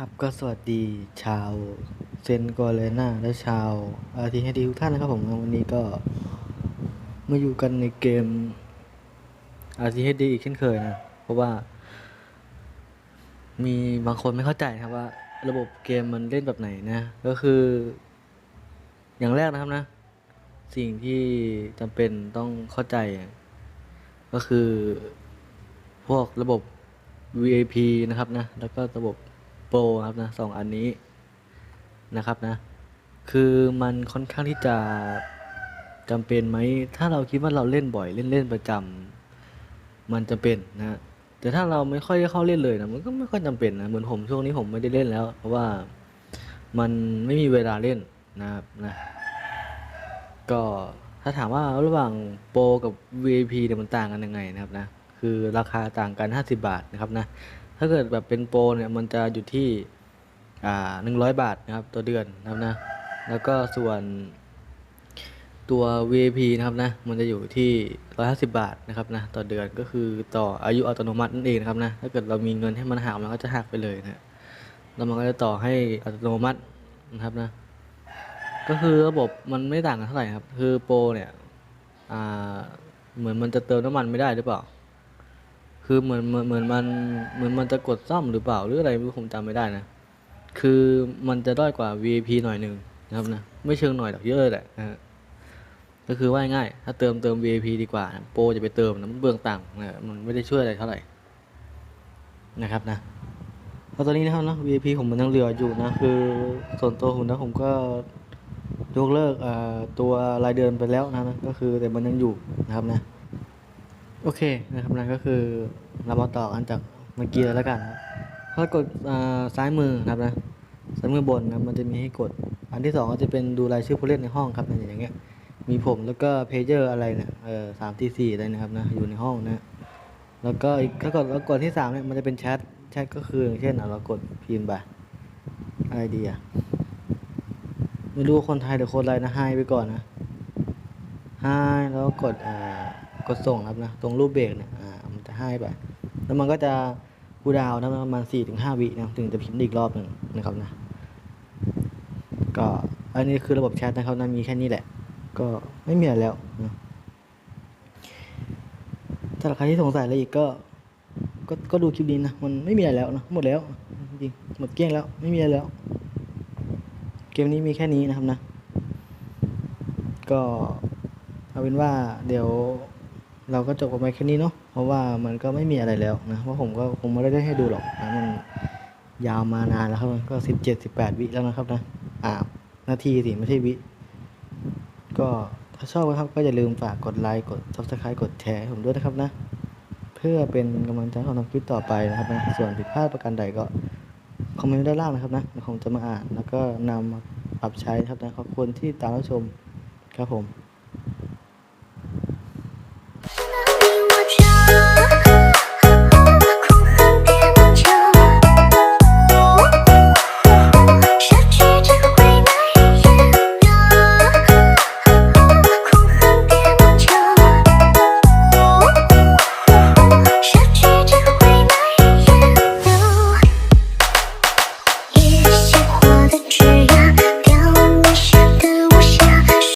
ครับก็สวัสดีชาวเซนกอเลนาและชาวอาทีให้ดีทุกท่านนะครับผมวันนี้ก็มาอยู่กันในเกมอาทีให้ดีอีกเช่นเคยนะ เพราะว่า มีบางคนไม่เข้าใจนะครับว่า ระบบเกมมันเล่นแบบไหนนะ ก็คือ อย่างแรกนะครับนะ สิ่งที่จำเป็นต้องเข้าใจ ก็คือพวกระบบ VIP นะครับนะ แล้วก็ระบบ Pro ครับนะสองอันนี้นะครับนะ คือมันค่อนข้างที่จะจำเป็นไหม ถ้าเราคิดว่าเราเล่นบ่อยเล่นเล่นประจำมันจะเป็นนะ แต่ถ้าเราไม่ค่อยได้เข้าเล่นเลยนะ มันก็ไม่ค่อยจำเป็นนะ เหมือนผมช่วงนี้ผมไม่ได้เล่นแล้ว เพราะว่ามันไม่มีเวลาเล่นนะครับนะ ก็ถ้าถามว่าระหว่างโปรกับ VIP เนี่ยมันต่างกันยังไงนะครับนะ คือราคาต่างกัน 50 บาทนะครับนะ ถ้าเกิดแบบเป็นโปรเนี่ยมันจะอยู่ที่อ่า100บาทนะครับต่อเดือนนะครับนะ แล้วก็ส่วนตัว VIP นะครับนะมันจะอยู่ที่ 150 บาทนะครับนะต่อเดือนก็คือต่ออายุอัตโนมัตินั่นเองนะครับนะถ้าเกิดเรามีเงินให้มันหักมันก็จะหักไปเลยนะแล้วมันก็จะต่อให้อัตโนมัตินะครับนะ ก็คือระบบมันไม่ต่างกันเท่าไหร่ครับ คือโปรเนี่ยอ่าเหมือนมันจะเติมน้ำมันไม่ได้หรือเปล่า คือเหมือนเหมือนเหมือนมันเหมือนมันจะกดซ่อมหรือเปล่าหรืออะไรไม่รู้ผมจำไม่ได้นะ คือมันจะด้อยกว่า VIP หน่อยหนึ่งนะครับนะไม่เชิงหน่อยหรอกเยอะเลยแหละนะฮะก็คือว่าง่ายถ้าเติมเติม VIP ดีกว่าโปรจะไปเติมนะมันเบืองต่างนะมันไม่ได้ช่วยอะไรเท่าไหร่นะครับนะแล้วตอนนี้นะครับนะ VIP ผมมันยังเหลืออยู่นะคือส่วนตัวผมนะผมก็ยกเลิกตัวรายเดือนไปแล้วนะนะก็คือแต่มันยังอยู่นะครับนะ โอเคนะครับนะก็คือเรามาต่อกันจากเมื่อกี้เลยแล้วกันถ้ากดซ้ายมือนะครับนะซ้ายมือบนนะมันจะมีให้กด อันที่สองก็จะเป็นดูรายชื่อผู้เล่นในห้องครับเนี่ยอย่างเงี้ยมีผมแล้วก็เพเยอร์อะไรเนี่ยเออสามที่สี่อะไรนะครับนะอยู่ในห้องนะแล้วก็อีกถ้ากดแล้วกดที่สามเนี่ยมันจะเป็นแชทแชทก็คืออย่างเช่นอะเรากดพิมพ์ไปอะไรดีอะไม่รู้คนไทยหรือคนอะไรนะให้ไปก่อนนะให้แล้วก็กดอ่า กดส่งครับนะตรงรูปเบรกเนี่ยอ่ามันจะให้ไปแล้วมันก็จะคูดาวนะประมาณสี่ถึงห้าวินะถึงจะพิมพ์อีกรอบหนึ่งนะครับนะก็อันนี้คือระบบแชทนะครับนะมีแค่นี้แหละ ก็ไม่มีอะไรแล้วนะถ้าใครที่สงสัยอะไรอีกก็ก็ก็ดูคลิปนี้นะมันไม่มีอะไรแล้วนะหมดแล้วจริงหมดเกลี้ยงแล้วไม่มีอะไรแล้ว เกมนี้มีแค่นี้นะครับนะ ก็เอาเป็นว่าเดี๋ยว เราก็จบกันไปแค่นี้เนาะเพราะว่ามันก็ไม่มีอะไรแล้วนะเพราะผมก็คงไม่ได้ให้ดูหรอกนะมันยาวมานานแล้วครับก็สิบเจ็ดสิบแปดวิแล้วนะครับนะอ่านาทีสิไม่ใช่วิ ก็ถ้าชอบนะครับก็อย่าลืมฝากกดไลค์กด subscribe กดแชร์ให้ผมด้วยนะครับนะ เพื่อเป็นกำลังใจให้ผมทำคลิปต่อไปนะครับนะส่วนผิดพลาดประการใดก็คอมเมนต์ด้านล่างนะครับนะเดี๋ยวผมจะมาอ่านแล้วก็นำมาปรับใช้ครับนะขอบคุณที่ตามรับชมครับผม